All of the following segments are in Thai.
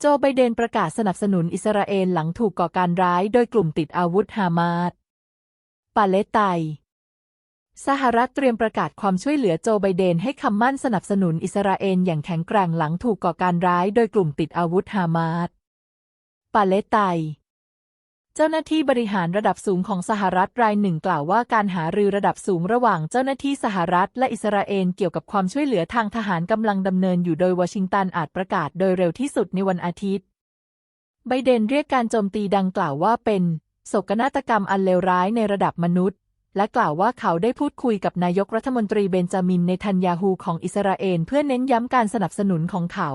โจไบเดนประกาศสนับสนุนอิสราเอลหลังถูกก่อการร้ายโดยกลุ่มติดอาวุธฮามาสปาเลสไตน์สหรัฐเตรียมประกาศความช่วยเหลือโจไบเดนให้คำมั่นสนับสนุนอิสราเอลอย่างแข็งแกร่งหลังถูกก่อการร้ายโดยกลุ่มติดอาวุธฮามาสปาเลสไตน์ เจ้าหน้าที่บริหารระดับสูงของสหรัฐรายหนึ่งกล่าวว่าการหารือระดับสูงระหว่างเจ้าหน้าที่สหรัฐและอิสราเอลเกี่ยวกับความช่วยเหลือทางทหารกำลังดำเนินอยู่โดยวอชิงตันอาจประกาศโดยเร็วที่สุดในวันอาทิตย์ ไบเดนเรียกการโจมตีดังกล่าวว่าเป็นโศกนาฏกรรมอันเลวร้ายในระดับมนุษย์และกล่าวว่าเขาได้พูดคุยกับนายกรัฐมนตรีเบนจามินเนทันยาฮูของอิสราเอลเพื่อเน้นย้ำการสนับสนุนของเขา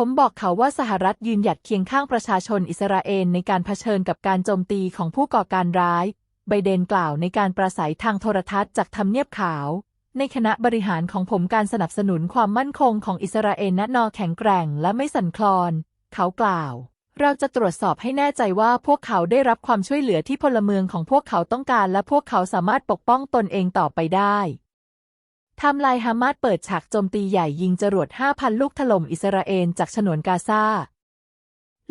ผมบอกเขาว่าสหรัฐยืนหยัดเคียงข้างประชาชนอิสราเอลในการเผชิญกับการโจมตีของผู้ก่อการร้าย ไบเดนกล่าวในการปราศัยทางโทรทัศน์จากทำเนียบขาว ในคณะบริหารของผมการสนับสนุนความมั่นคงของอิสราเอลณนอแข็งแกร่งและไม่สั่นคลอน เขากล่าว เราจะตรวจสอบให้แน่ใจว่าพวกเขาได้รับความช่วยเหลือที่พลเมืองของพวกเขาต้องการ และพวกเขาสามารถปกป้องตนเองต่อไปได้ ทม์ไลน์ฮามาสเปิดฉากโจมตีใหญ่ยิงจรวด 5,000 ลูกถล่มอิสราเอลจากฉนวนกาซา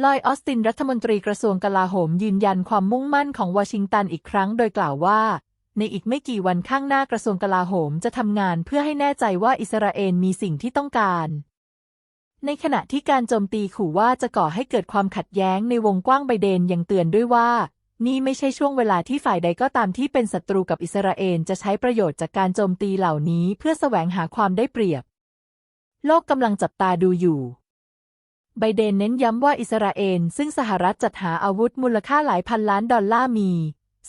ลอยออสตินรัฐมนตรีกระทรวงกลาโหมยืนยันความมุ่งมั่นของวอชิงตันอีกครั้งโดยกล่าวว่า ในอีกไม่กี่วันข้างหน้ากระทรวงกลาโหมจะทำงานเพื่อให้แน่ใจว่าอิสราเอลมีสิ่งที่ต้องการ ในขณะที่การโจมตีขู่ว่าจะก่อให้เกิดความขัดแย้งในวงกว้างไบเดนยังเตือนด้วยว่า นี่ไม่ใช่ช่วงเวลาที่ฝ่ายใดก็ตามที่เป็นศัตรูกับอิสราเอลจะใช้ประโยชน์จากการโจมตีเหล่านี้เพื่อแสวงหาความได้เปรียบ โลกกำลังจับตาดูอยู่ ไบเดนเน้นย้ำว่าอิสราเอลซึ่งสหรัฐจัดหาอาวุธมูลค่าหลายพันล้านดอลลาร์มี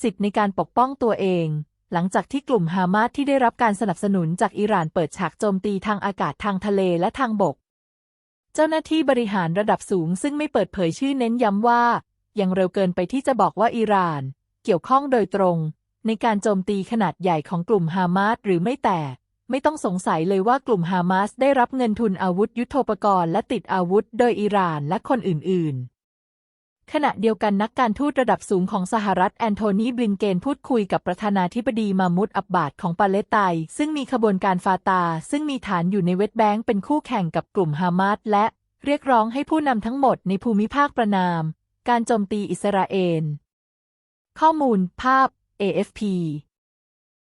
สิทธิ์ในการปกป้องตัวเอง หลังจากที่กลุ่มฮามาสที่ได้รับการสนับสนุนจากอิหร่านเปิดฉากโจมตีทางอากาศทางทะเลและทางบก เจ้าหน้าที่บริหารระดับสูงซึ่งไม่เปิดเผยชื่อเน้นย้ำว่า ยังเร็วเกินไปที่จะบอกว่าอิหร่าน เกี่ยวข้องโดยตรง ในการโจมตีขนาดใหญ่ของกลุ่มฮามาสหรือไม่แต่ไม่ต้องสงสัยเลยว่ากลุ่มฮามาสได้รับเงินทุนอาวุธยุโทโธปกรณ์และติดอาวุธโดยอิหร่านและคนอื่น ๆ ขณะเดียวกันนักการทูตระดับสูงของสหรัฐแอนโทนีบลินเกนพูดคุยกับประธานาธิบดีมามุดอับบาดของปาเลสไตน์ซึ่งมีขบวนการฟาตา ซึ่งมีฐานอยู่ในเวสต์แบงก์เป็นคู่แข่งกับกลุ่มฮามาสและเรียกร้องให้ผู้นำทั้งหมดในภูมิภาคประนาม การโจมตีอิสราเอล ข้อมูลภาพ AFP